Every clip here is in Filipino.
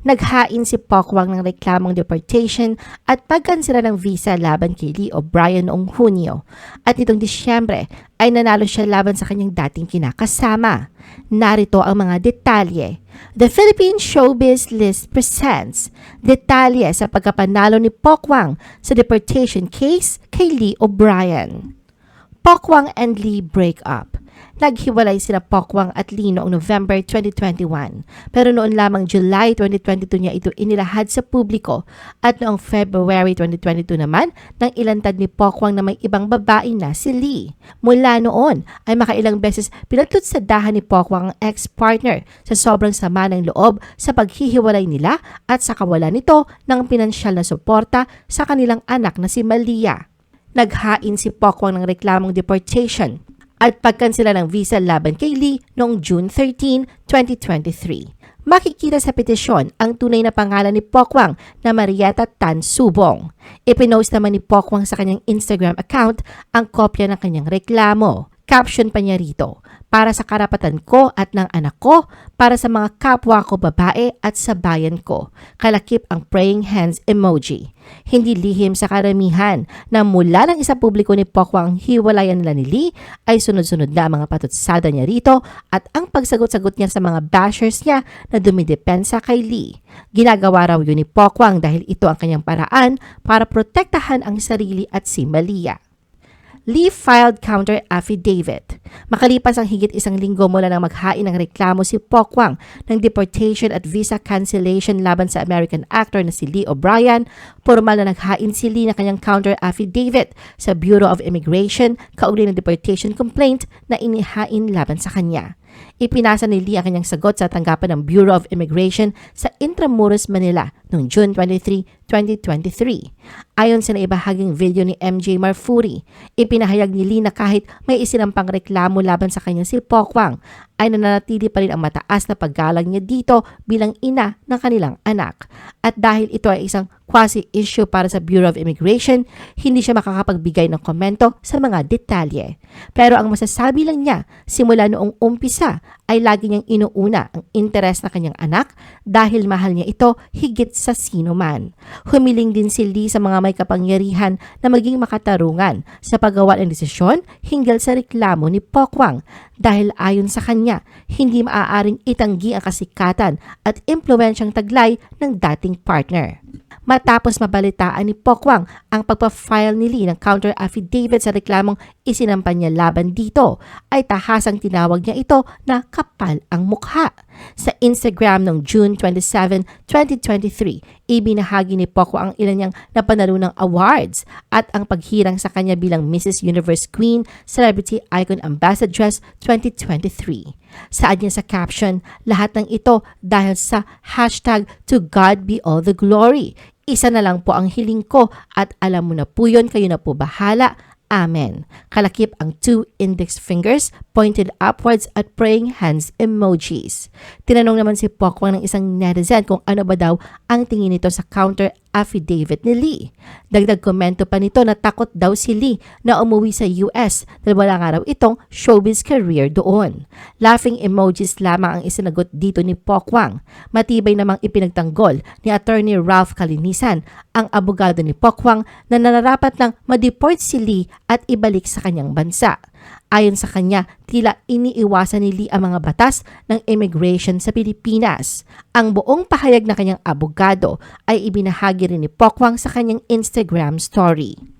Naghain si Pokwang ng reklamong deportation at pagkansela ng visa laban kay Lee O'Brien noong Hunyo. At nitong Disyembre ay nanalo siya laban sa kanyang dating kinakasama. Narito ang mga detalye. The Philippine Showbiz List presents detalye sa pagkapanalo ni Pokwang sa deportation case kay Lee O'Brien. Pokwang and Lee break up. Naghiwalay sina Pokwang at Lee noong November 2021 pero noon lamang July 2022 niya ito inilahad sa publiko at noong February 2022 naman nang ilantad ni Pokwang na may ibang babae na si Lee. Mula noon ay makailang beses pinagtutsadahan ni Pokwang ang ex-partner sa sobrang sama ng loob sa paghihiwalay nila at sa kawalan nito ng pinansyal na suporta sa kanilang anak na si Malia. Naghain si Pokwang ng reklamong deportation at pagkansela ng visa laban kay Lee noong June 13, 2023. Makikita sa petisyon ang tunay na pangalan ni Pokwang na Marietta Tan Subong. Ipinost naman ni Pokwang sa kanyang Instagram account ang kopya ng kanyang reklamo. Caption pa niya rito, para sa karapatan ko at ng anak ko, para sa mga kapwa ko babae at sa bayan ko. Kalakip ang praying hands emoji. Hindi lihim sa karamihan na mula ng isa publiko ni Pokwang ang hiwalayan nila ni Lee ay sunod-sunod na mga patutsada niya rito at ang pagsagot-sagot niya sa mga bashers niya na dumidepensa kay Lee. Ginagawa raw yun ni Pokwang dahil ito ang kanyang paraan para protektahan ang sarili at si Malia. Lee filed counter affidavit. Makalipas ang higit isang linggo mula nang maghain ng reklamo si Pokwang ng deportation at visa cancellation laban sa American actor na si Lee O'Brien, formal na naghain si Lee ng kanyang counter affidavit sa Bureau of Immigration kaugnay ng deportation complaint na inihain laban sa kanya. Ipinasa ni Lee ang kanyang sagot sa tanggapan ng Bureau of Immigration sa Intramuros, Manila noong June 23, 2023. Ayon sa naibahaging video ni MJ Marfuri, ipinahayag ni Lee na kahit may isinampang reklamo laban sa kanyang si Pokwang, ay nananatili pa rin ang mataas na paggalang niya dito bilang ina ng kanilang anak. At dahil ito ay isang quasi-issue para sa Bureau of Immigration, hindi siya makakapagbigay ng komento sa mga detalye. Pero ang masasabi lang niya, simula noong umpisa, ay lagi niyang inuuna ang interes ng kanyang anak dahil mahal niya ito higit sa sino man. Humiling din si Lee sa mga may kapangyarihan na maging makatarungan sa paggawa ng desisyon hinggil sa reklamo ni Pokwang dahil ayon sa kanya, hindi maaaring itanggi ang kasikatan at impluensyang taglay ng dating partner. Matapos mabalitaan ni Pokwang ang pagpa-file ni Lee ng counter affidavit sa reklamong isinampan niya laban dito, ay tahasang tinawag niya ito na kapal ang mukha. Sa Instagram noong June 27, 2023, ibinahagi ni Poco ang ilan niyang napanalo ng awards at ang paghirang sa kanya bilang Mrs. Universe Queen Celebrity Icon Ambassadress 2023. Saad niya sa caption, lahat ng ito dahil sa hashtag To God Be All The Glory. Isa na lang po ang hiling ko at alam mo na po yun, kayo na po bahala Amen. Kalakip ang two index fingers pointed upwards at praying hands emojis. Tinanong naman si Pokwang ng isang netizen kung ano ba daw ang tingin nito sa counter affidavit ni Lee. Dagdag komento pa nito na takot daw si Lee na umuwi sa US dahil wala nga raw itong showbiz career doon. Laughing emojis lamang ang isinagot dito ni Pokwang. Matibay namang ipinagtanggol ni Attorney Ralph Kalinisan, ang abogado ni Pokwang na nararapat ng ma-deport si Lee at ibalik sa kanyang bansa. Ayon sa kanya, tila iniiwasan ni Lee ang mga batas ng immigration sa Pilipinas. Ang buong pahayag na kanyang abogado ay ibinahagi rin ni Pokwang sa kanyang Instagram story.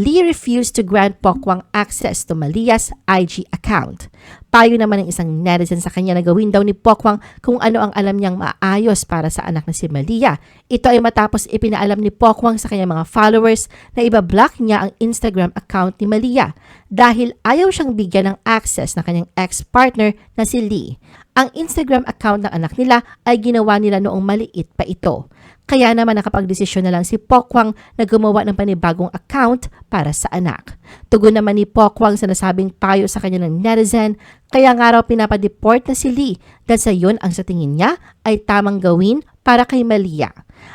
Lee refused to grant Pokwang access to Malia's IG account. Payo naman ng isang netizen sa kanya na gawin daw ni Pokwang kung ano ang alam niyang maayos para sa anak na si Malia. Ito ay matapos ipinaalam ni Pokwang sa kanyang mga followers na iba-block niya ang Instagram account ni Malia dahil ayaw siyang bigyan ng access ng kanyang ex-partner na si Lee. Ang Instagram account ng anak nila ay ginawa nila noong maliit pa ito. Kaya naman nakapagdesisyon na lang si Pokwang na gumawa ng panibagong account para sa anak. Tugon naman ni Pokwang sa nasabing payo sa kanya ng netizen, kaya nga raw pinapadeport na si Lee dahil sa yun ang sa tingin niya ay tamang gawin para kay Malia.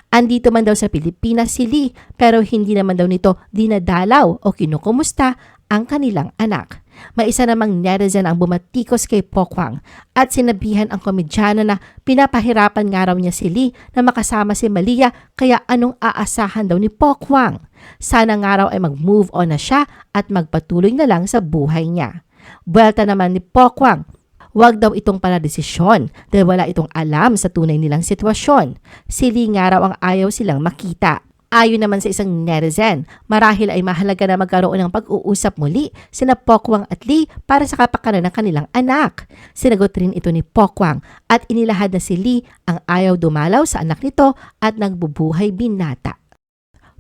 Andito man daw sa Pilipinas si Lee pero hindi naman daw nito dinadalaw o kinukumusta ang kanilang anak. May isa namang netizen ang bumatikos kay Pokwang at sinabihan ang komedyano na pinapahirapan nga raw niya si Lee na makasama si Malia kaya anong aasahan daw ni Pokwang. Sana nga raw ay mag-move on na siya at magpatuloy na lang sa buhay niya. Buwelta naman ni Pokwang, Huwag daw itong paladesisyon dahil wala itong alam sa tunay nilang sitwasyon. Si Lee nga raw ang ayaw silang makita. Ayon naman sa isang netizen, marahil ay mahalaga na magkaroon ng pag-uusap muli sina Pokwang at Lee para sa kapakanan ng kanilang anak. Sinagot rin ito ni Pokwang at inilahad na si Lee ang ayaw dumalaw sa anak nito at nagbubuhay binata.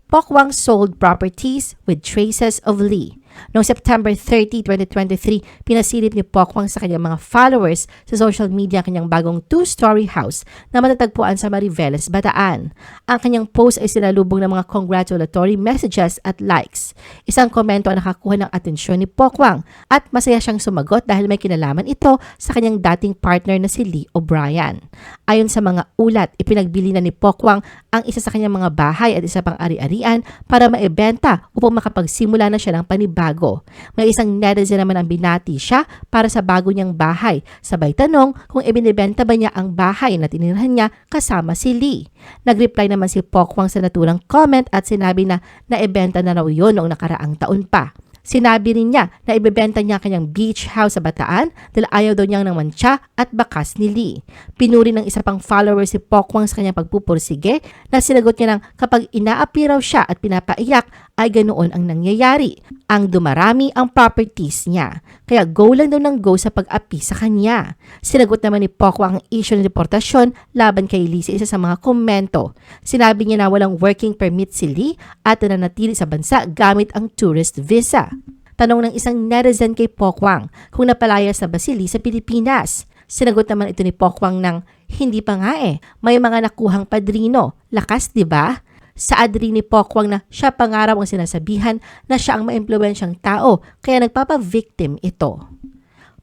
Pokwang sold properties with traces of Lee. Noong September 30, 2023, pinasilip ni Pokwang sa kanyang mga followers sa social media ang kanyang bagong two-story house na matatagpuan sa Mariveles, Bataan. Ang kanyang post ay sinalubong ng mga congratulatory messages at likes. Isang komento ang nakakuha ng atensyon ni Pokwang at masaya siyang sumagot dahil may kinalaman ito sa kanyang dating partner na si Lee O'Brien. Ayon sa mga ulat, ipinagbili na ni Pokwang ang isa sa kanyang mga bahay at isa pang ari-arian para maibenta upang makapagsimula na siya ng panibag bago. May isang netizen naman ang binati siya para sa bago niyang bahay. Sabay tanong kung ibinibenta ba niya ang bahay na tinirahan niya kasama si Lee. Nag-reply naman si Pokwang sa naturang comment at sinabi na naibenta na raw yun noong nakaraang taon pa. Sinabi rin niya na ibebenta niya kanyang beach house sa Bataan dahil ayaw daw niyang ng mancha at bakas ni Lee. Pinuri ng isa pang follower si Pokwang sa kanyang pagpupursige na sinagot niya ng kapag inaapi raw siya at pinapaiyak ay ganoon ang nangyayari. Ang dumarami ang properties niya. Kaya go lang daw ng go sa pag-api sa kanya. Sinagot naman ni Pokwang ang issue ng deportasyon laban kay Lee sa isa sa mga komento. Sinabi niya na walang working permit si Lee at nananatili sa bansa gamit ang tourist visa. Tanong ng isang netizen kay Pokwang kung napalayas na ba si Lee sa Pilipinas. Sinagot naman ito ni Pokwang ng, hindi pa nga eh, may mga nakuhang padrino. Lakas, di ba? Saad rin ni Pokwang na siya pangaraw ang sinasabihan na siya ang maimpluwensyang tao kaya nagpapa-victim ito.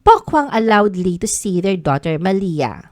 Pokwang allowed Lee to see their daughter Malia.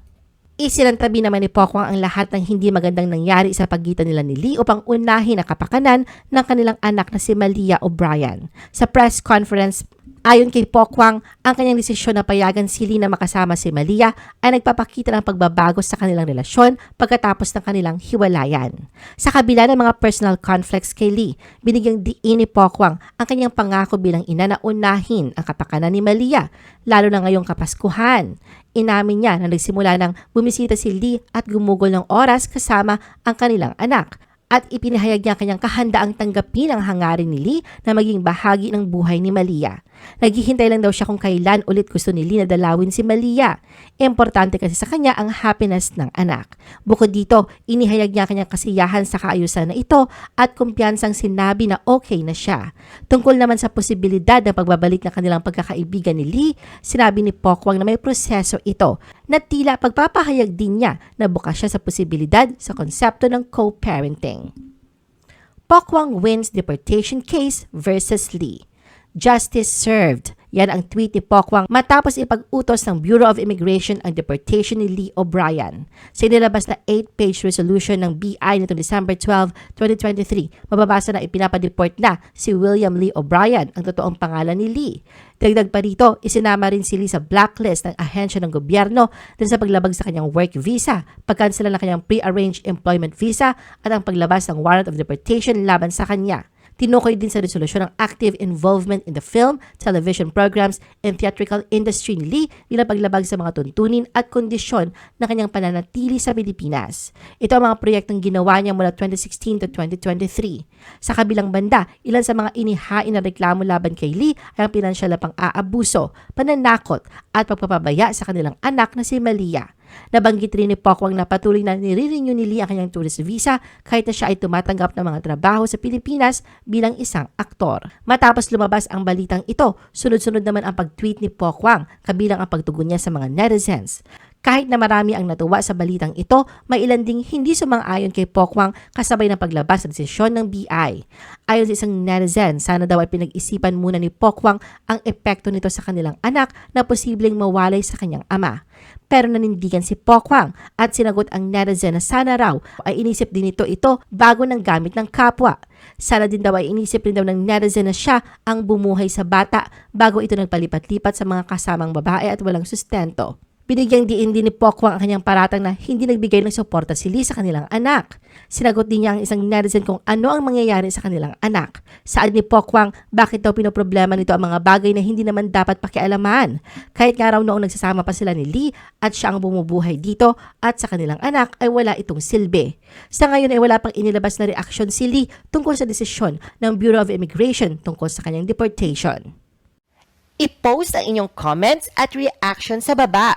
Isilantabi naman ni Pokwang ang lahat ng hindi magandang nangyari sa pagitan nila ni Lee upang unahin ang kapakanan ng kanilang anak na si Malia O'Brien. Sa press conference Ayon kay Pokwang, ang kanyang desisyon na payagan si Lee na makasama si Malia ay nagpapakita ng pagbabago sa kanilang relasyon pagkatapos ng kanilang hiwalayan. Sa kabila ng mga personal conflicts kay Lee, binigyang diin ni Pokwang ang kanyang pangako bilang ina na unahin ang kapakanan ni Malia, lalo na ngayong kapaskuhan. Inamin niya na nagsimula ng bumisita si Lee at gumugol ng oras kasama ang kanilang anak at ipinahayag niya kanyang kahandaang tanggapin ang hangarin ni Lee na maging bahagi ng buhay ni Malia. Naghihintay lang daw siya kung kailan ulit gusto ni Lee na dalawin si Malia. Importante kasi sa kanya ang happiness ng anak. Bukod dito, inihayag niya kanyang kasiyahan sa kaayusan na ito at kumpiyansang sinabi na okay na siya. Tungkol naman sa posibilidad ng pagbabalik ng kanilang pagkakaibigan ni Lee, sinabi ni Pokwang na may proseso ito na tila pagpapahayag din niya na bukas siya sa posibilidad sa konsepto ng co-parenting. Pokwang wins deportation case versus Lee. Justice served. Yan ang tweet ni Pokwang matapos ipag-utos ng Bureau of Immigration ang deportation ni Lee O'Brien. Sa inilabas na 8-page resolution ng BI nito December 12, 2023, mababasa na ipinapadeport na si William Lee O'Brien, ang totoong pangalan ni Lee. Dagdag pa rito, isinama rin si Lee sa blacklist ng ahensya ng gobyerno dahil sa paglabag sa kanyang work visa, pagkansela ng kanyang pre-arranged employment visa at ang paglabas ng warrant of deportation laban sa kanya. Tinukoy din sa resolusyon ang active involvement in the film, television programs, and theatrical industry ni Lee bilang paglabag sa mga tuntunin at kondisyon ng kanyang pananatili sa Pilipinas. Ito ang mga proyektong ginawa niya mula 2016 to 2023. Sa kabilang banda, ilan sa mga inihain na reklamo laban kay Lee ay ang pinansyal na pang-aabuso, pananakot at pagpapabaya sa kanilang anak na si Malia. Nabanggit rin ni Pokwang na patuloy na nire-renew ni Lee ang kanyang tourist visa kahit na siya ay tumatanggap ng mga trabaho sa Pilipinas bilang isang aktor. Matapos lumabas ang balitang ito, sunod-sunod naman ang pag-tweet ni Pokwang kabilang ang pagtugon niya sa mga netizens. Kahit na marami ang natuwa sa balitang ito, may ilan ding hindi sumang-ayon kay Pokwang kasabay ng paglabas ng desisyon ng BI. Ayon sa isang netizen, sana daw ay pinag-isipan muna ni Pokwang ang epekto nito sa kanilang anak na posibleng mawalay sa kanyang ama. Pero nanindigan si Pokwang at sinagot ang netizen na sana raw ay inisip din ito ito bago ng gamit ng kapwa. Sana din daw ay inisip rin daw ng netizen na siya ang bumuhay sa bata bago ito nagpalipat-lipat sa mga kasamang babae at walang sustento. Binigyang diin din ni Pokwang ang kanyang paratang na hindi nagbigay ng suporta si Lee sa kanilang anak. Sinagot din niya ang isang netizen kung ano ang mangyayari sa kanilang anak. Saad ni Pokwang bakit daw pinoproblema nito ang mga bagay na hindi naman dapat pakialaman. Kahit nga raw noong nagsasama pa sila ni Lee at siya ang bumubuhay dito at sa kanilang anak ay wala itong silbi. Sa ngayon ay wala pang inilabas na reaksyon si Lee tungkol sa desisyon ng Bureau of Immigration tungkol sa kanyang deportation. I-post ang inyong comments at reaction sa baba.